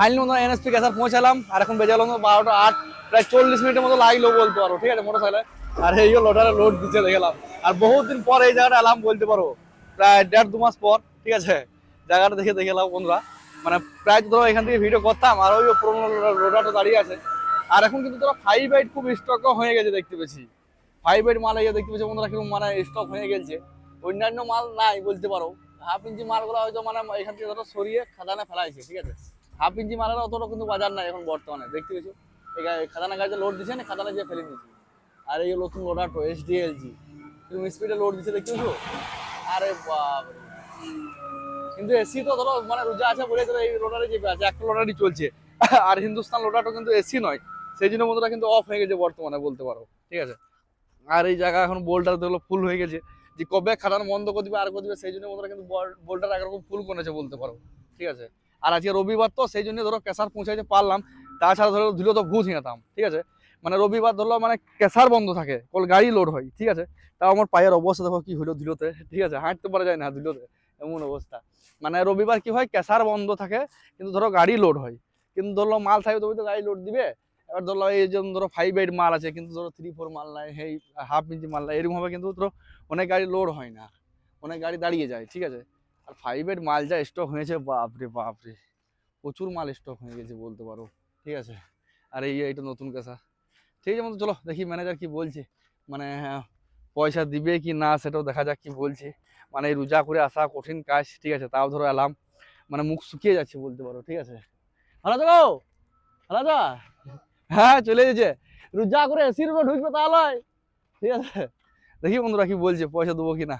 Finally মতো NSP ক্যাসার পৌঁছালাম। আর এখন বেজে গেল বারোটা আট, প্রায় চল্লিশ মিনিটের মতো লাগল বলতে পারো, ঠিক আছে মোটর সাইকেলে আর এই লোডারে লোড দিচ্ছে দেখলাম। আর বহুত দিন পর এই জায়গাটা এলাম বলতে পারো, প্রায় দেড় দু মাস পর, ঠিক আছে? জায়গাটা দেখে দেখে এলাম বন্ধুরা মানে প্রায় ধরো এখান থেকে ভিডিও করতাম, আর ওই পুরোনো লোডারটা দাঁড়িয়ে আছে। আর এখন কিন্তু ধরো ফাইভ এইট খুব স্টক হয়ে গেছে দেখতে পেয়েছি। ফাইভ এইট মাল এই দেখতে পেয়েছি বন্ধুরা কীরকম মানে স্টক হয়ে গেছে। অন্যান্য মাল নাই বলতে পারো। হাফ ইঞ্চি মালগুলো হয়তো মানে এখান থেকে ধরো সরিয়ে খাদানে ফেলাইছে, ঠিক আছে? হাফ ইঞ্চি মালের অতটা কিন্তু বাজার নাই এখন বর্তমানে। দেখতে পেয়েছ খাদানা গাড়িতে লোড দিচ্ছে না খাদানে যে ফেলে দিয়েছে। আর এই নতুন লোডারটো এসডিএলজি কীরকম স্পিডে লোড দিচ্ছে দেখতে পেয়েছ আরে বাপরে। কিন্তু এসি তো ধরো মানে রোজা আছে বলে ধরো, এই লোডারে যে আছে, একটা লোডারই চলছে। আর হিন্দুস্তান লোডারটা কিন্তু এসি নয়। সেই জন্য বন্ধুরা কিন্তু অফ হয়ে গেছে বর্তমানে বলতে পারো। ঠিক আছে? আর এই জায়গা এখন বোল্টার দেখল ফুল হয়ে গেছে। যে কবে খাটানো বন্ধ করে দিবে, আর করে দিবে, সেই জন্য বন্ধুরা কিন্তু বোল্টার একরকম ফুল করেছে বলতে পারো। ঠিক আছে? আর আজকে রবিবার তো সেই জন্য ধরো কেসার পৌঁছাইতে পারলাম। তাছাড়া ধরো ধুলো তো ভূত হিঁতাম ঠিক আছে? মানে রবিবার ধরলো মানে কেসার বন্ধ থাকে, কল গাড়ি লোড হয়, ঠিক আছে? তাও আমার পায়ের অবস্থা দেখো কি হলো ধুলোতে, ঠিক আছে? হাঁটতে পারা যায় না ধুলোতে, এমন অবস্থা। মানে রবিবার কি হয় কেসার বন্ধ থাকে, কিন্তু ধরো গাড়ি লোড হয়। কিন্তু ধরলো মাল থাকবে তবে তো গাড়ি লোড দিবে। এবার ধরলো এই যে ধরো ফাইভ এইট মাল আছে, কিন্তু ধরো থ্রি ফোর মাল নাই, এই হাফ ইঞ্চি মাল নাই এরকমভাবে কিন্তু ধরো অনেক গাড়ি লোড হয় না। অনেক গাড়ি দাঁড়িয়ে যায়, ঠিক আছে? আর ফাইভ এইট মাল যা স্টক হয়েছে বাপরে বাপরে। প্রচুর মাল স্টক হয়ে গেছে বলতে পারো ঠিক আছে? আর এই এইটা নতুন কেসা ঠিক আছে চলো দেখি ম্যানেজার কি বলছে। মানে হ্যাঁ, পয়সা দিবে কি না সেটাও দেখা যাক কি বলছে। মানে রোজা করে আসা কঠিন কাজ ঠিক আছে? তাও ধরো এলাম মানে মুখ শুকিয়ে যাচ্ছে বলতে পারো ঠিক আছে? ভালো তো গো ভালো তো হ্যাঁ চলে গেছে রোজা করে এসির উপর ঢুকবে তাহলে ঠিক আছে? দেখি বন্ধুরা কি বলছে পয়সা দেবো কি না?